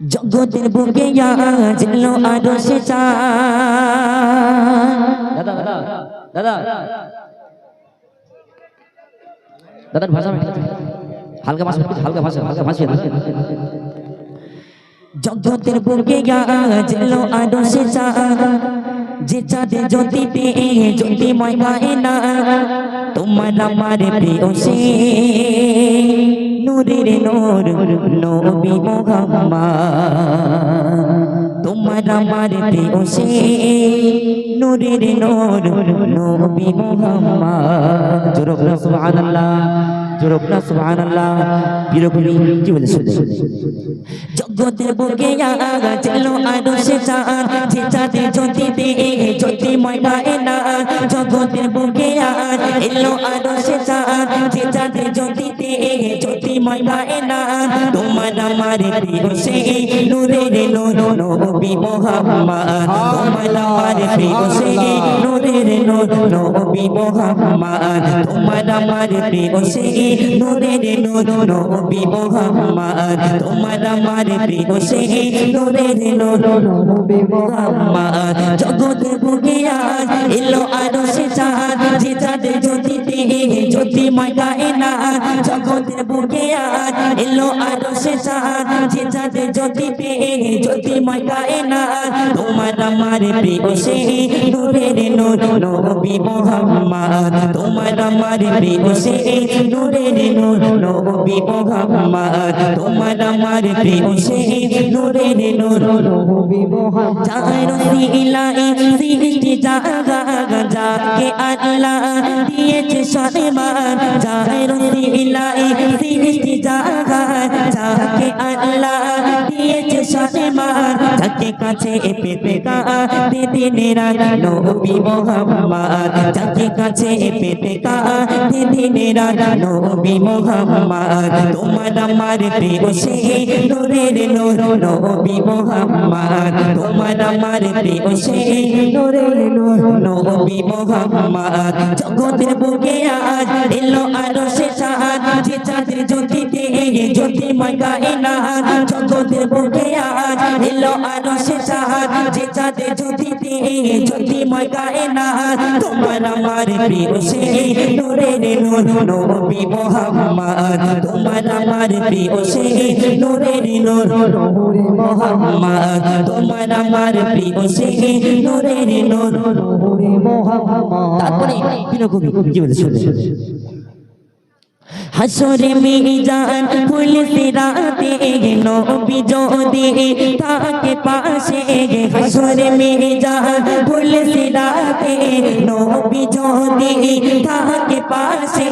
জগতের বুকে ছিল আরও সে দাদা দাদা দাদা। দাদার ভাষা হালকা ভাষা হালকা ভাষা হালকা ভাষা। জগতের বুকে সে যে চাঁদে জ্যোতি পেয়ে, জ্যোতিময় গায়ে না, তোমার আমার প্রিয় সে। নূরের নূর, নবী মোহাম্মদ। তোমার আমার সে নূরের নূর, নবী মোহাম্মদ। জোরক না সুবহানাল্লাহ জোরক না সুবহানাল্লাহ। বিরকলি কি বলে শুনে? জগতের বুকে আগা চলো আরও সে চাঁদ, যে চাঁদে জ্যোতি দিয়ে জ্যোতিময় গায়ে না। জগতের বুকে আজ এলো আরও সে চাঁদ, যে চাঁদে জ্যোতি দিয়ে জ্যোতিময় গায়ে না তোমার আমার প্রিয় সে নূরের নূর, নবী মোহাম্মদ। তোমার আমার প্রিয় সে নূরের নূর, নবী মোহাম্মদ। তোমার আমার প্রিয় সে নূরের নূর, নবী মোহাম্মদ। তোমার আমার প্রিয় সে নূরের নূর, নবী মোহাম্মদ। বুকে আজ এলো আরও সে চাঁদ, যে জ্যোতিময় গায়ে না জগতের বুকে আজ এলো আরও সে যে চাঁদ জ্যোতিতে জ্যোতিময় গায়ে না তোমার আমার প্রিয় সে নূরের নূর, নবী মোহাম্মদ। তোমার আমার প্রিয় সে নূরের নূর, নবী মোহাম্মদ। তোমার আমার প্রিয় সে নূরের নূর, নবী মোহাম্মদ। যাকে আল্লাহ দিয়েছে সম্মান চায় রসিলাই সৃষ্টি জাগায় যাকে আল্লাহ দিয়েছে সম্মান যাকে কাছে পেতে কা দিদি নেরা নবী মোহাম্মদ যাকে কাছে পেতে কা দিদি নেরা নবী মোহাম্মদ, তোমার আমার প্রিয় সে নূরের নূর নবী মোহাম্মদ, তোমার আমার প্রিয় সে নূরের নূর নবী মোহাম্মদ। জগতের বুকে আজ এলো আরও সে চাঁদ যে চাঁদের জ্যোতিতে জ্যোতিময় গায়ে না জগতের বুকে আজ এলো আরও সে চাঁদ যে চাঁদের জ্যোতিতে জ্যোতিময় গায়ে না আমার প্রিয় সে নূর, নবী মোহাম্মদ। তোমার আমার প্রিয় সে নূর, নবী মোহাম্মদ। তোমার আমার প্রিয় সে নূর, নবী মোহাম্মদ। তারপরে কি বলে শুনে? হাসরে মিজান পুলিশ রাতে নবী যদি তাকে পাশে হাসরে মিজান পুলিশ রাতে নবী যদি তাকে পাশে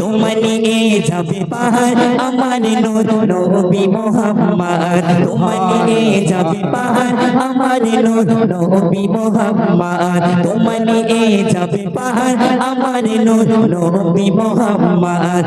তোমার নিয়ে যাবে পাহাড় আমার নূর নবী মোহাম্মদ তোমার নিয়ে যাবে পাহাড় আমার নূর নবী মোহাম্মদ তোমার নিয়ে যাবে পাহাড় আমার নূর নবী মোহাম্মদ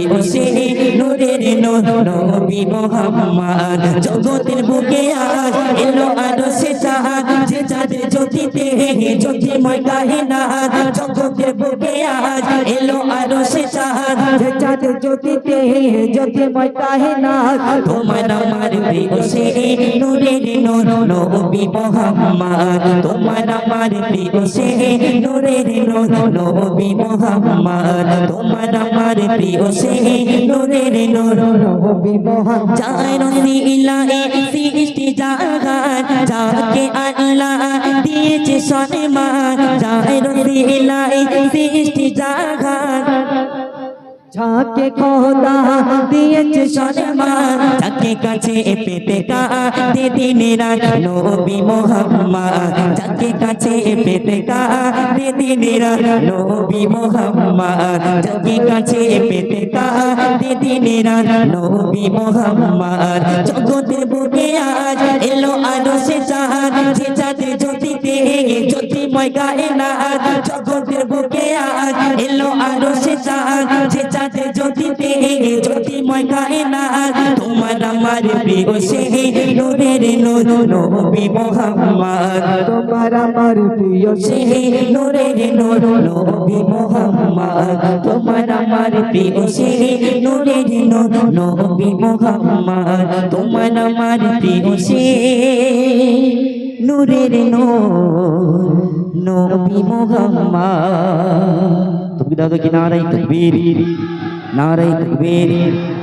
সে নূরের নূর নবী মোহাম্মদ। জগতের বুকে আজ এলো আরও সে চাঁদ যে চাঁদের জ্যোতিতে জ্যোতিময় গাহে না জগতের বুকে আজ এলো আরও সে চাঁদ। যে চাঁদের জ্যোতিতে জ্যোতিময় গাহে না, তোমার আমার প্রিয় সে নূরের নূর, নবী মোহাম্মদ। তোমার আমার প্রিয় সে নূরের নূর, নবী মোহাম্মদ। তোমার আমার প্রিয় সে নূরের নূর, নবী মোহাম্মদ। চায় রসিলাই সৃষ্টি জাগান, যাকে আল্লাহ চায় রসিলাই সৃষ্টি জাগান। যাকে খোদা দিয়েছে সম্মান যাকে কাছে পেতে কা দিদিনেরা নবী মোহাম্মদ, যাকে কাছে পেতে কা দিদিনেরা নবী মোহাম্মদ, যাকে কাছে পেতে কা দিদিনেরা নবী মোহাম্মদ, জগতের বুকে আজ এলো আরও সে চাঁদ যে চাঁদের জ্যোতিতে জ্যোতিময় গায়ে না জগতের বুকে আজ, এলো আরও সে চাঁদ যে চাঁদের জ্যোতিতে জ্যোতিময় গায়ে না তোমার আমার প্রিয় সে নূরের নূর নবী মোহাম্মদ। তোমার আমার প্রিয় সে নূরের নূর নবী মোহাম্মদ। তোমার আমার প্রিয় সে নূরের নূর নবী মোহাম্মদ। তোমার আমার প্রিয় সে নূরের নূর নবী মোহাম্মদ। তুমি দাদা কি নারাই তকবীর? নারাই তকবীর।